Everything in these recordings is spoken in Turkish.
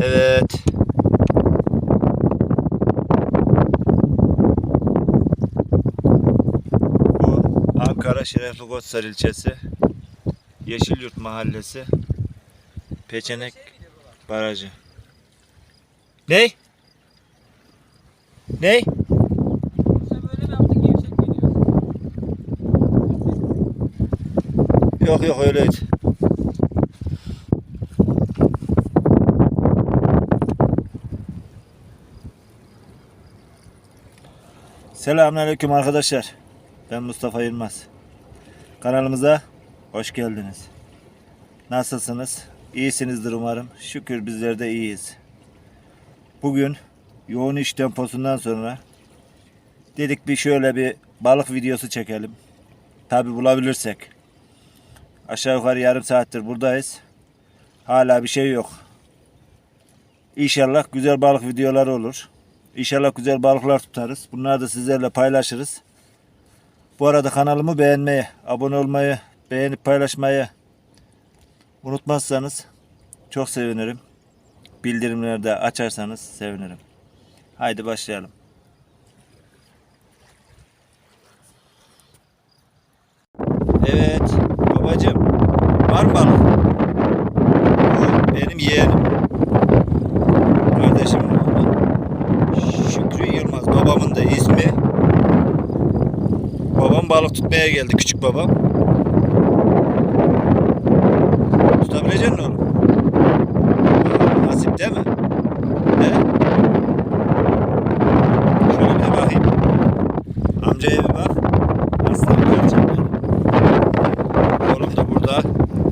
Evet. Bu Ankara Şerefli Koçsar ilçesi Yeşilyurt mahallesi Peçenek Barajı. Ney? Ney? Yok yok öyleydi. Selamünaleyküm arkadaşlar. Ben Mustafa Yılmaz. Kanalımıza hoş geldiniz. Nasılsınız? İyisinizdir umarım. Şükür bizler de iyiyiz. Bugün yoğun iş temposundan sonra dedik bir şöyle bir balık videosu çekelim. Tabi bulabilirsek. Aşağı yukarı yarım saattir buradayız. Hala bir şey yok. İnşallah güzel balık videoları olur. İnşallah güzel balıklar tutarız. Bunları da sizlerle paylaşırız. Bu arada kanalımı beğenmeyi, abone olmayı, beğenip paylaşmayı unutmazsanız çok sevinirim. Bildirimleri de açarsanız sevinirim. Haydi başlayalım. Evet babacığım var mı balık? Bu benim yeğenim. Tutmaya geldi küçük babam. Tutabilecek misin oğlum? Nasip değil mi? He? Şöyle bir de bakayım. Amcaya bir bak. Aslan benim. Oğlum da burada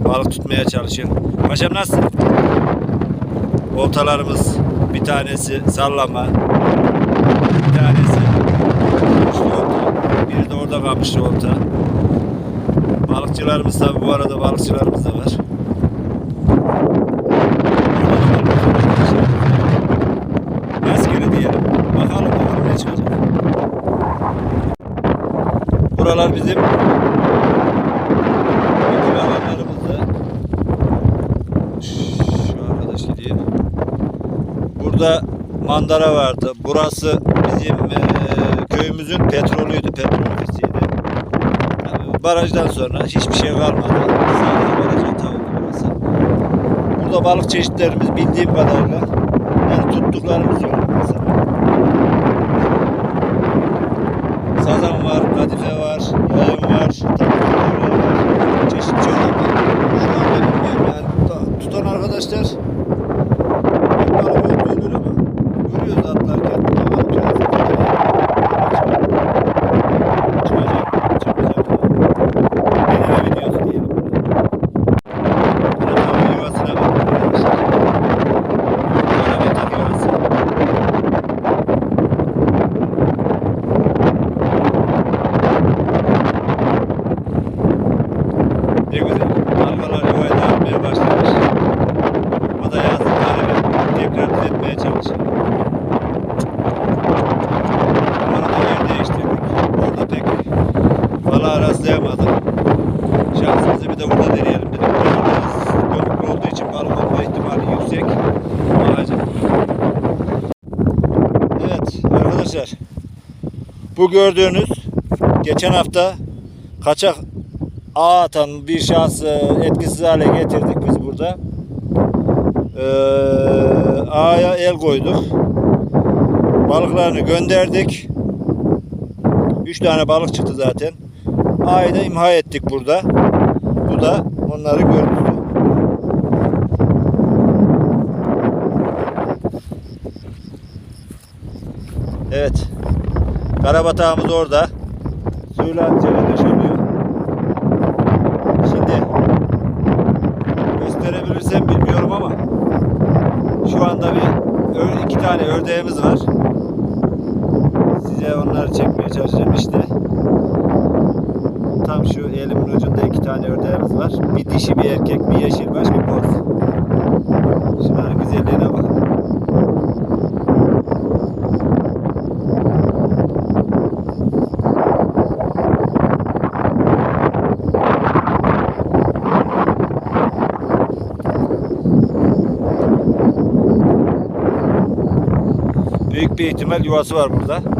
balık tutmaya çalışıyor. Paşam nasıl? Oltalarımız bir tanesi sallama. Bir tanesi olta. Biri de orada kamışlı olta. Balıkçılarımız tabi bu arada balıkçılarımız da var. Rastgele diyelim. Bakalım bakalım ne çıkacak. Buralar bizim Ödül alanlarımızda şu arkadaş gidiyor. Burada mandara vardı. Burası bizim eee, köyümüzün petrolüydü, petrol ofisiydi. Tabii barajdan sonra hiçbir şey kalmadı. Sadece barajın tavuğu burası. Burada balık çeşitlerimiz bildiğim kadarıyla yani tuttuklarımız yok. Sazan var, kadife var, yayın var, takımlar var, ama şu anda yani tutan arkadaşlar balık yok diyorlar ama görüyoruz atlarken ama biraz çıkacak, çıkacak. Deneme videosu diyelim. Karabatak yuvasına bakın arkadaşlar. Karabatak yuvası. Ne güzel. Dalgalar yuvayı dağıtmaya başlamış. O da yazdıklarını tekrar düzeltmeye çalışıyor. Arada yer değiştirdik. Orada pek balığa rastlayamadık. Şansımızı bir de burada deneyelim dedik. Burada biraz dönüklü olduğu için balık olma ihtimali yüksek. Ağacın. Evet arkadaşlar. Bu gördüğünüz geçen hafta kaçak ağ atan bir şahsı etkisiz hale getirdik biz burada. Ee, ağaya el koyduk. Balıklarını gönderdik. Üç tane balık çıktı zaten. Ağayı da imha ettik burada. Bu da onları görüntülü. Evet. Karabatağımız orada. Suyla cebe döşeniyor. Şimdi gösterebilirsem bilmiyorum ama şu anda bir iki tane ördeğimiz var. Size onları çekmeye çalışacağım işte. Tam şu elimin ucunda iki tane ördeğimiz var. Bir dişi bir erkek, bir yeşil baş, bir boz. Şunların güzelliğine bakın. Büyük bir ihtimal yuvası var burada.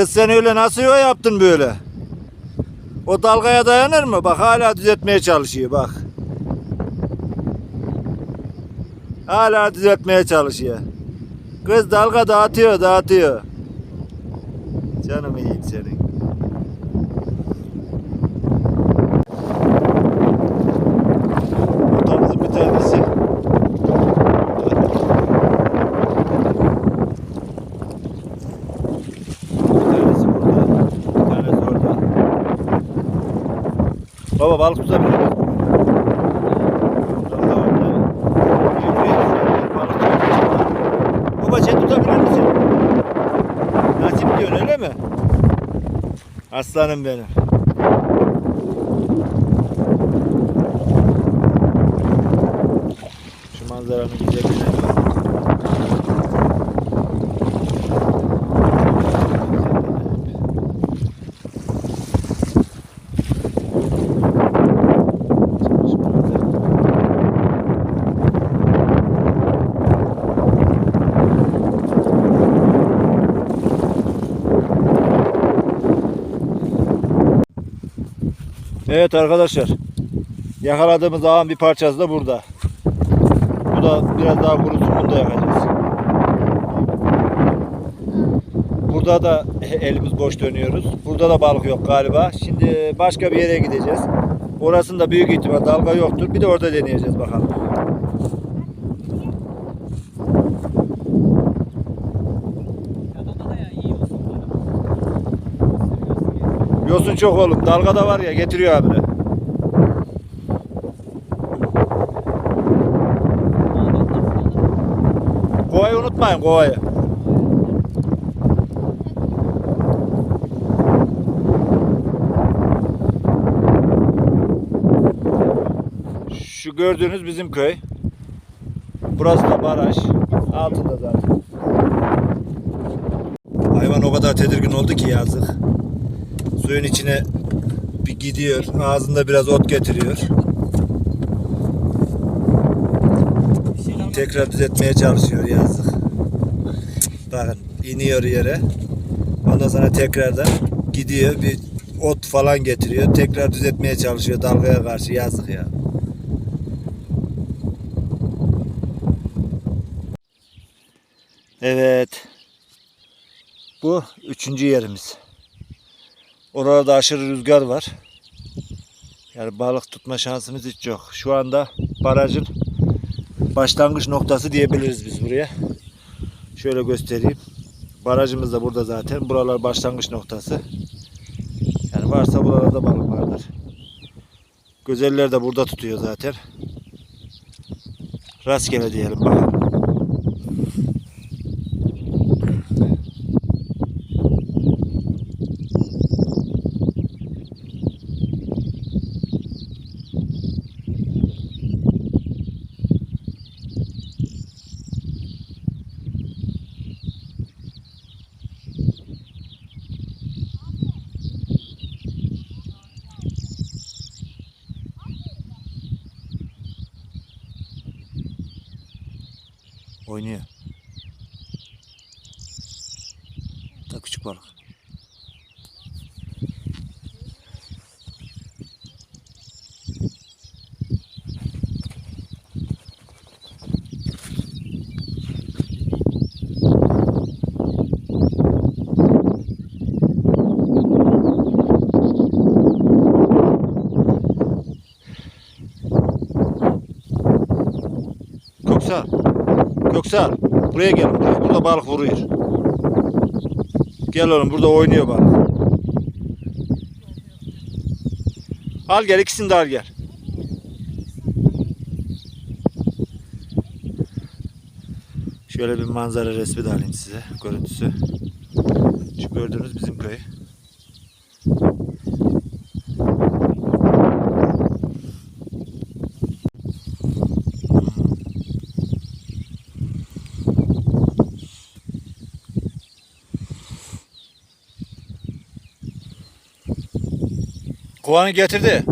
Kız sen öyle nasıl yuva yaptın böyle? O dalgaya dayanır mı? Bak hala düzeltmeye çalışıyor bak. Hala düzeltmeye çalışıyor. Kız dalga dağıtıyor dağıtıyor. Canım iyiyim senin. Otamızın bir tanesi. Bir tanesi burada. Bir tanesi orada. Baba balık tutabilir tutabilir. Baba sen tutabilir misin? Nasip diyorsun öyle mi? Aslanım benim. Şu manzaranın güzelliğine bak. Evet arkadaşlar. Yakaladığımız ağın bir parçası da burada. Bu da biraz daha kurusun bunu da yakacağız. Burada da elimiz boş dönüyoruz. Burada da balık yok galiba. Şimdi başka bir yere gideceğiz. Orasında büyük ihtimal dalga yoktur. Bir de orada deneyeceğiz bakalım. Adana da ya iyi olsun bana. Seviyorsun ya. Yosun çok oğlum. Dalga da var ya getiriyor abi. Da. Kovayı unutmayın kovayı. Şu gördüğünüz bizim köy. Burası da baraj. Altında zaten. Hayvan o kadar tedirgin oldu ki yazık. Suyun içine bir gidiyor. Ağzında biraz ot getiriyor. Tekrar düzeltmeye çalışıyor yazık. Bakın iniyor yere. Ondan sonra tekrardan gidiyor bir ot falan getiriyor. Tekrar düzeltmeye çalışıyor dalgaya karşı yazık ya. Evet. Bu üçüncü yerimiz. Orada aşırı rüzgar var. Yani balık tutma şansımız hiç yok. Şu anda barajın başlangıç noktası diyebiliriz biz buraya. Şöyle göstereyim. Barajımız da burada zaten. Buralar başlangıç noktası. Yani varsa buralarda balık vardır. Gözeller de burada tutuyor zaten. Rastgele diyelim bakalım. Oynuyor. Da küçük balık. Yoksa buraya gelin. Buraya. Burada balık vuruyor. Gel oğlum burada oynuyor balık. Al gel ikisini de al gel. Şöyle bir manzara resmi de alayım size. Görüntüsü. Şu gördüğünüz bizim köy. Kovanı getirdi.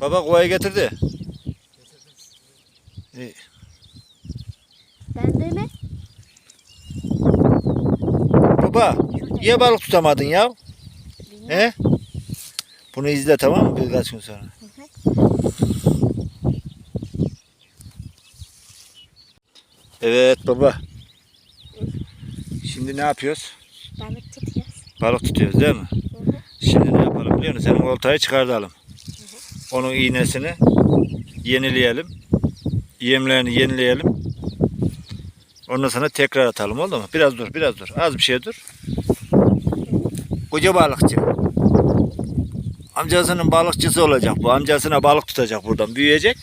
Baba kovayı getirdi. İyi. Ben de mi? Baba niye balık tutamadın ya? He? Bunu izle tamam mı birkaç gün sonra? Evet baba. Şimdi ne yapıyoruz? Balık tutuyoruz. Balık tutuyoruz değil mi? Hı hı. Şimdi ne yapalım biliyor musun? Senin oltayı çıkartalım. Onun iğnesini yenileyelim. Yemlerini yenileyelim. Ondan sonra tekrar atalım oldu mu? Biraz dur, biraz dur. Az bir şey dur. Koca balıkçı. Amcasının balıkçısı olacak bu. Amcasına balık tutacak buradan. Büyüyecek.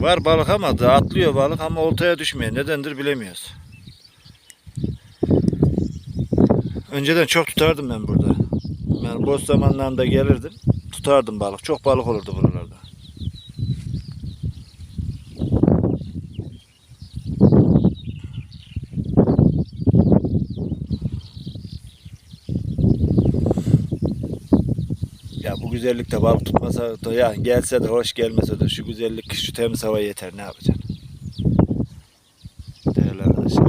Var balık ama da atlıyor balık ama oltaya düşmüyor. Nedendir bilemiyoruz. Önceden çok tutardım ben burada. Yani boş zamanlarımda gelirdim. Tutardım balık. Çok balık olurdu buralarda. Ya bu güzellikte balık tutmasa da ya gelse de hoş gelmese de şu güzellik şu temiz hava yeter ne yapacaksın? Değerli arkadaşlar.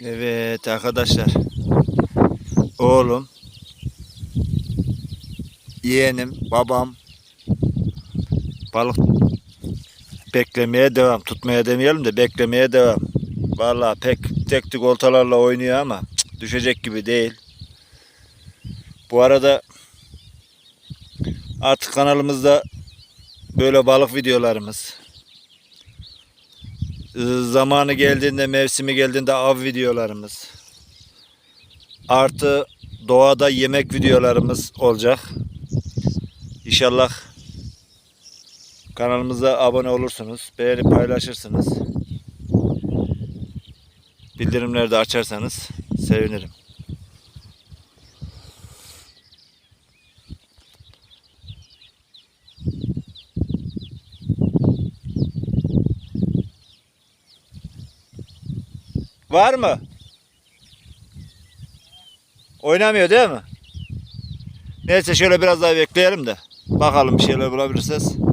Evet arkadaşlar. Oğlum, yeğenim, babam balık beklemeye devam. Tutmaya demeyelim de beklemeye devam. Vallahi pek tek tük oltalarla oynuyor ama düşecek gibi değil. Bu arada artık kanalımızda böyle balık videolarımız, zamanı geldiğinde, mevsimi geldiğinde av videolarımız, artı doğada yemek videolarımız olacak. İnşallah kanalımıza abone olursunuz, beğenip paylaşırsınız. Bildirimleri de açarsanız sevinirim. Var mı? Oynamıyor değil mi? Neyse şöyle biraz daha bekleyelim de. Bakalım bir şeyler bulabilirsiniz.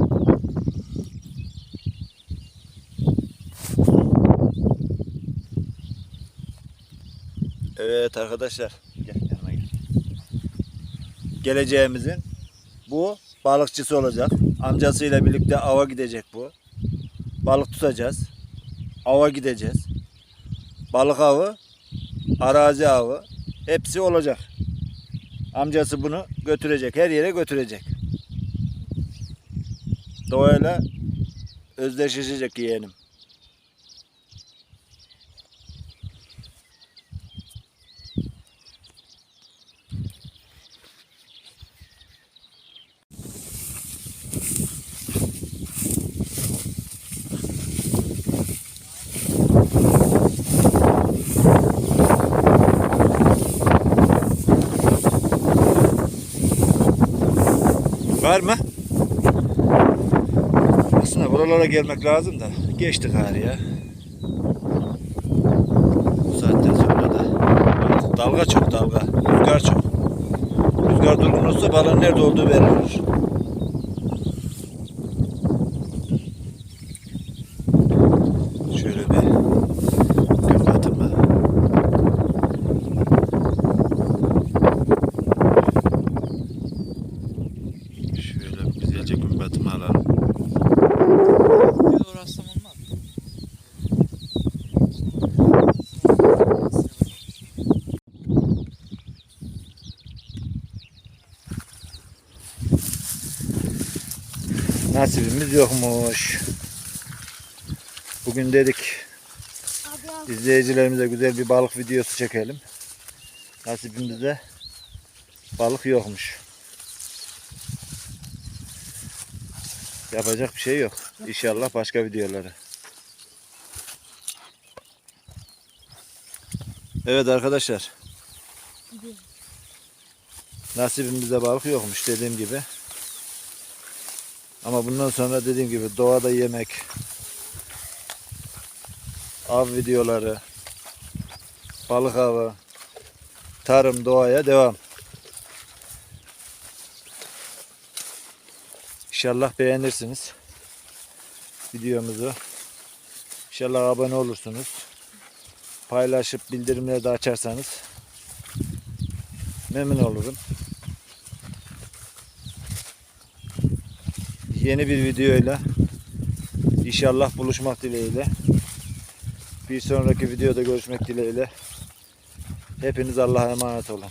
Evet arkadaşlar. Geleceğimizin bu balıkçısı olacak. Amcasıyla birlikte ava gidecek bu. Balık tutacağız. Ava gideceğiz. Balık avı, arazi avı hepsi olacak. Amcası bunu götürecek. Her yere götürecek. Doğayla özdeşleşecek yeğenim. Var mı? Aslında buralara gelmek lazım da geçti gari ya. Bu saatten sonra da dalga çok dalga, rüzgar çok. Rüzgar durgun olsa balığın nerede olduğu belli olur. Şöyle bir gün batımı. Şöyle bir güzelce gün batımı alalım. Bir de uğraşsam olmaz. Nasibimiz yokmuş. Bu Bugün dedik izleyicilerimize güzel bir balık videosu çekelim. Nasibimizde balık yokmuş. Yapacak bir şey yok. İnşallah başka videoları. Evet arkadaşlar. Nasibimizde balık yokmuş dediğim gibi. Ama bundan sonra dediğim gibi doğada yemek, av videoları, balık avı, tarım, doğaya devam. İnşallah beğenirsiniz videomuzu. İnşallah abone olursunuz. Paylaşıp bildirimleri de açarsanız memnun olurum. Yeni bir videoyla inşallah buluşmak dileğiyle. Bir sonraki videoda görüşmek dileğiyle. Hepiniz Allah'a emanet olun.